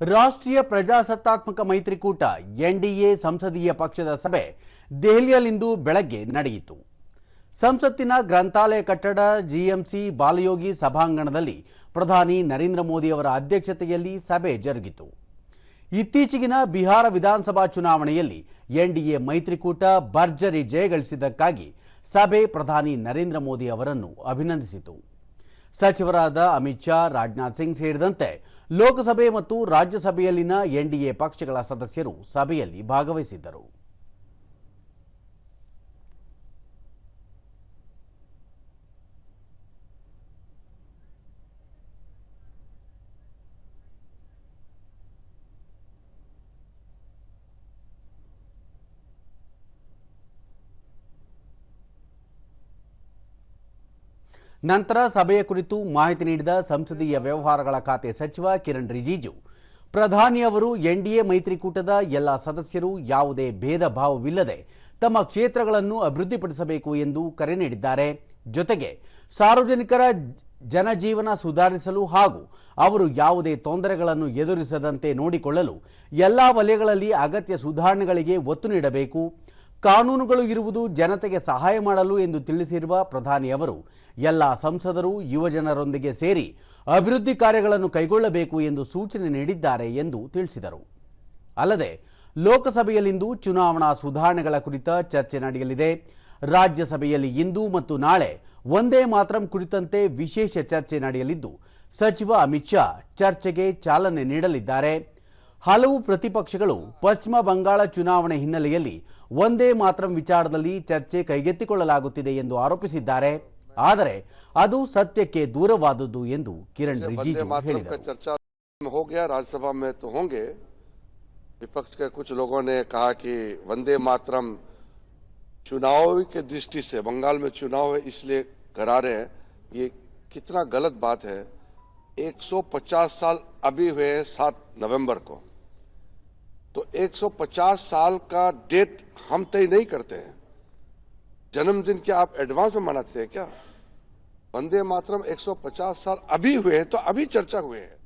ರಾಷ್ಟ್ರೀಯ ಪ್ರಜಾಸತ್ತಾತ್ಮಕ ಮೈತ್ರಿಕೂಟ, ಎನ್ಡಿಎ ಸಂಸದೀಯ ಪಕ್ಷದ ಸಭೆ ದೆಹಲಿಯಲ್ಲಿಂದು ಬೆಳಗ್ಗೆ ನಡೆಯಿತು. ಸಂಸತ್ತಿನ ಗ್ರಂಥಾಲಯ ಕಟ್ಟಡ, ಜಿಎಂಸಿ ಬಾಲಯೋಗಿ ಸಭಾಂಗಣದಲ್ಲಿ ಪ್ರಧಾನಿ ನರೇಂದ್ರ ಮೋದಿ ಅವರ ಅಧ್ಯಕ್ಷತೆಯಲ್ಲಿ ಸಭೆ ಜರುಗಿತು. ಇತ್ತೀಚೆಗಿನ ಬಿಹಾರ ವಿಧಾನಸಭಾ ಚುನಾವಣೆಯಲ್ಲಿ ಎನ್ಡಿಎ ಮೈತ್ರಿಕೂಟ ಭರ್ಜರಿ ಜಯಗಳಿಸಿದ್ದಕ್ಕಾಗಿ ಸಭೆ ಪ್ರಧಾನಿ ನರೇಂದ್ರ ಮೋದಿ ಅವರನ್ನು ಅಭಿನಂದಿಸಿತು. ಸಚಿವರಾದ ಅಮಿತ್ ಶಾ ರಾಜನಾಥ್ ಸಿಂಗ್ ಸೇರಿದಂತೆ ಲೋಕಸಭೆ ಮತ್ತು ರಾಜ್ಯಸಭೆಯಲ್ಲಿನ ಎನ್ಡಿಎ ಪಕ್ಷಗಳ ಸದಸ್ಯರು ಸಭೆಯಲ್ಲಿ ಭಾಗವಹಿಸಿದ್ದರು. ನಂತರ ಸಭೆಯ ಕುರಿತು ಮಾಹಿತಿ ನೀಡಿದ ಸಂಸದೀಯ ವ್ಯವಹಾರಗಳ ಖಾತೆ ಸಚಿವ ಕಿರಣ್ ರಿಜಿಜು. ಪ್ರಧಾನಿಯವರು ಎನ್ಡಿಎ ಮೈತ್ರಿಕೂಟದ ಎಲ್ಲ ಸದಸ್ಯರು ಯಾವುದೇ ಭೇದ ಭಾವವಿಲ್ಲದೆ ತಮ್ಮ ಕ್ಷೇತ್ರಗಳನ್ನು ಅಭಿವೃದ್ಧಿಪಡಿಸಬೇಕು ಎಂದು ಕರೆ ನೀಡಿದ್ದಾರೆ. ಜೊತೆಗೆ ಸಾರ್ವಜನಿಕರ ಜನಜೀವನ ಸುಧಾರಿಸಲು ಹಾಗೂ ಅವರು ಯಾವುದೇ ತೊಂದರೆಗಳನ್ನು ಎದುರಿಸದಂತೆ ನೋಡಿಕೊಳ್ಳಲು ಎಲ್ಲ ವಲಯಗಳಲ್ಲಿ ಅಗತ್ಯ ಸುಧಾರಣೆಗಳಿಗೆ ಒತ್ತು ನೀಡಬೇಕು. ಕಾನೂನುಗಳು ಇರುವುದು ಜನತೆಗೆ ಸಹಾಯ ಮಾಡಲು ಎಂದು ತಿಳಿಸಿರುವ ಪ್ರಧಾನಿ ಅವರು, ಎಲ್ಲ ಸಂಸದರು, ಯುವಜನರೊಂದಿಗೆ ಸೇರಿ ಅಭಿವೃದ್ಧಿ ಕಾರ್ಯಗಳನ್ನು ಕೈಗೊಳ್ಳಬೇಕು ಎಂದು ಸೂಚನೆ ನೀಡಿದ್ದಾರೆ ಎಂದು ತಿಳಿಸಿದರು. ಅಲ್ಲದೆ, ಲೋಕಸಭೆಯಲ್ಲಿಂದು ಚುನಾವಣಾ ಸುಧಾರಣೆಗಳ ಕುರಿತ ಚರ್ಚೆ ನಡೆಯಲಿದೆ. ರಾಜ್ಯಸಭೆಯಲ್ಲಿ ಇಂದು ಮತ್ತು ನಾಳೆ ಒಂದೇ ಮಾತ್ರಂ ಕುರಿತಂತೆ ವಿಶೇಷ ಚರ್ಚೆ ನಡೆಯಲಿದ್ದು, ಸಚಿವ ಅಮಿತ್ ಶಾ ಚರ್ಚೆಗೆ ಚಾಲನೆ ನೀಡಲಿದ್ದಾರೆ. ಹಲವು ಪ್ರತಿಪಕ್ಷಗಳು ಪಶ್ಚಿಮ ಬಂಗಾಳ ಚುನಾವಣೆ ಹಿನ್ನೆಲೆಯಲ್ಲಿ ಒಂದೇ ಮಾತ್ರಂ ವಿಚಾರದಲ್ಲಿ ಚರ್ಚೆ ಕೈಗೆತ್ತಿಕೊಳ್ಳಲಾಗುತ್ತಿದೆ ಎಂದು ಆರೋಪಿಸಿದ್ದಾರೆ ಆದರೆ ಅದು ಸತ್ಯಕ್ಕೆ ದೂರವಾದುದು ಎಂದು ಕಿರಣ್ वंदे ರಿಜಿಜು मातरम का ಹೇಳಿದರು चर्चा में हो गया राज्यसभा में तो होंगे विपक्ष के कुछ लोगों ने कहा कि वंदे मातरम चुनाव के दृष्टि से बंगाल में चुनाव है इसलिए करा रहे हैं ये कितना गलत बात है 150 साल अभी हुए हैं सात नवंबर को तो 150 साल का डेट हम तय नहीं करते हैं। जन्मदिन क्या आप एडवांस में मनाते हैं क्या? वंदे मातरम 150 साल अभी हुए हैं तो अभी चर्चा हुए हैं।